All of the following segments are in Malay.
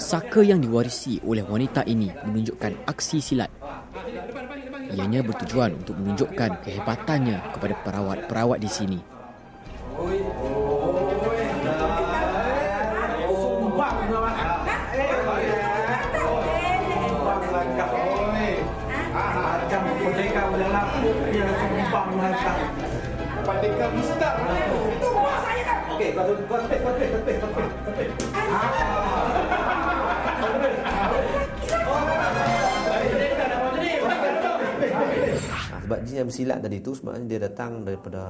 Saka yang diwarisi oleh wanita ini menunjukkan aksi silat. Ianya bertujuan untuk menunjukkan kehebatannya kepada perawat-perawat di sini. Pandeka. Itu bawa saya kan. Okey, kau kau tepek, kau tepek, tepek, tepek, tepek. Sebab jin yang bersilat tadi tu sebenarnya dia datang daripada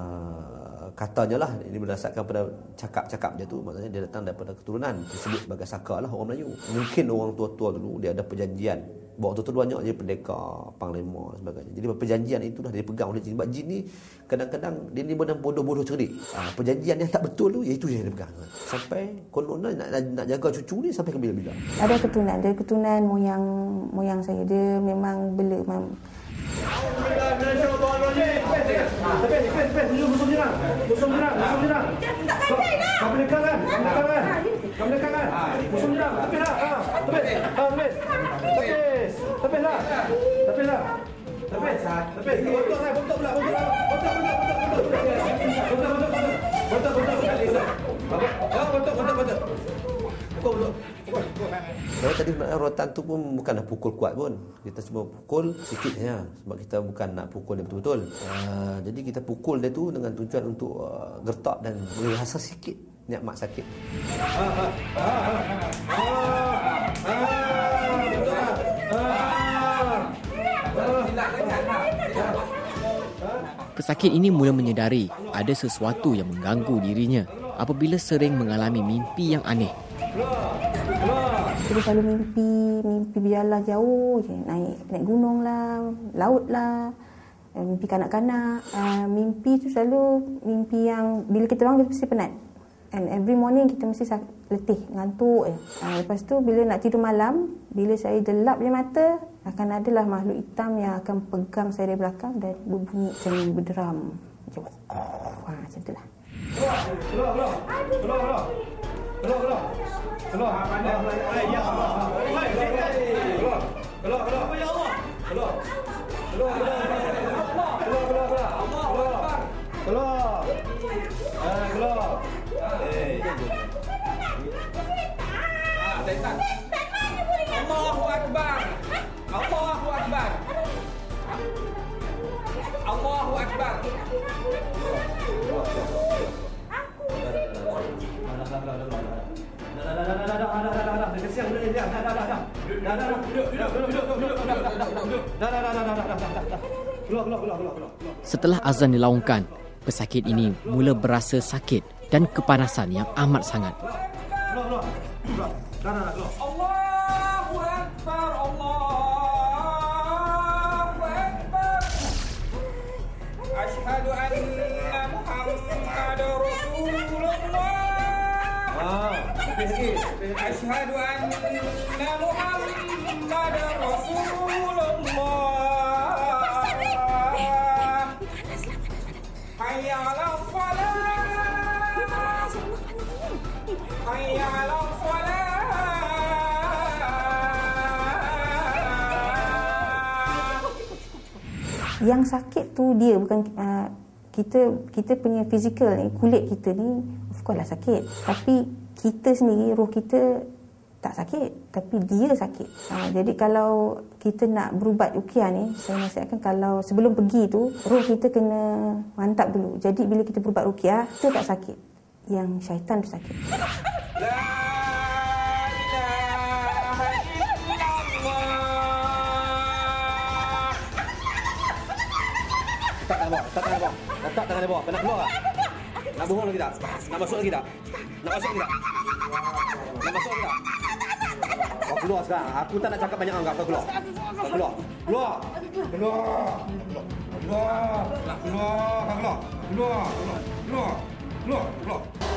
katanya lah ini berdasarkan pada cakap-cakap dia tu maksudnya dia datang daripada keturunan. Disebut sebagai saka lah orang Melayu. Mungkin orang tua-tua dulu dia ada perjanjian bawa tua-tua banyak je pendekar panglima dan sebagainya jadi perjanjian itu dah dipegang oleh jin sebab jin ni kadang-kadang dia ni benar bodoh-bodoh cerdik ha, perjanjian yang tak betul tu iaitu yang dia pegang sampai konon nak, nak, nak jaga cucu ni sampai ke bila-bila ada keturunan dari keturunan moyang moyang saya dia memang bela memang Tapi, tapi, tapi, musuh menyerang. Musuh menyerang, musuh menyerang. Tak pandai lah. Kau boleh kan? Kau kan? Kau boleh kan? Musuh menyerang. Tapi lah. Tapi Tapi Tapi Bontok lah Bontok pula Bontok Bontok Bontok Bontok Bontok Bontok Bontok Bontok Bontok Bontok Bontok Bontok Bontok Bontok Bontok Bontok Bontok Bontok saya tadi sebenarnya rotan tu pun bukan nak pukul kuat pun. Kita cuma pukul sikit saja. Sebab kita bukan nak pukul dia betul-betul. Uh, jadi kita pukul dia tu dengan tujuan untuk uh, gertak dan merasa sikit niat mak sakit. Ah, ah, ah, ah. Pesakit ini mula menyedari ada sesuatu yang mengganggu dirinya apabila sering mengalami mimpi yang aneh. Kita selalu mimpi, mimpi biarlah jauh. Naik, naik gunung lah, laut lah. eh, Mimpi kanak-kanak. Uh, mimpi tu selalu mimpi yang bila kita bangun kita mesti penat. And every morning kita mesti letih, ngantuk je. Uh, lepas tu bila nak tidur malam, bila saya gelap je mata, akan adalah makhluk hitam yang akan pegang saya dari belakang dan berbunyi macam berderam. Macam, oh, ha, macam tu lah. Keluar, keluar. Keluar, keluar. Keluar, keluar. Keluar. Pandai. Ya Allah. Keluar. Keluar, keluar. Ya Allah. Keluar. Keluar, keluar. Keluar, keluar, keluar. Keluar. dah dah dah dah dah dah dah dah dah dah dah setelah azan dilaungkan pesakit ini mula berasa sakit dan kepanasan yang amat sangat. Allahu akbar Allahu akbar. Ashhadu an Asyhadu anna Muhammad Rasulullah. Hayya 'ala falah. Hayya 'ala. Yang sakit tu dia bukan uh, kita kita punya fizikal ni kulit kita ni course lah sakit tapi kita sendiri roh kita tak sakit tapi dia sakit uh, jadi kalau kita nak berubat ukiah ni saya nasihatkan kalau sebelum pergi tu roh kita kena mantap dulu jadi bila kita berubat ukiah kita tak sakit yang syaitan tu sakit illallah. Tak tangan bawah, tak tangan bawah. Letak tangan bawah. Kau nak keluar tak? Nak bohong lagi tak? Nak masuk lagi tak? Nak masuk lagi tak? Nak masuk lagi tak? Kau keluar sekarang. Aku tak nak cakap banyak kau. Kau keluar. Kau keluar. Keluar. Keluar. Keluar. Keluar. Keluar. Keluar. Keluar. Keluar. Keluar. Keluar.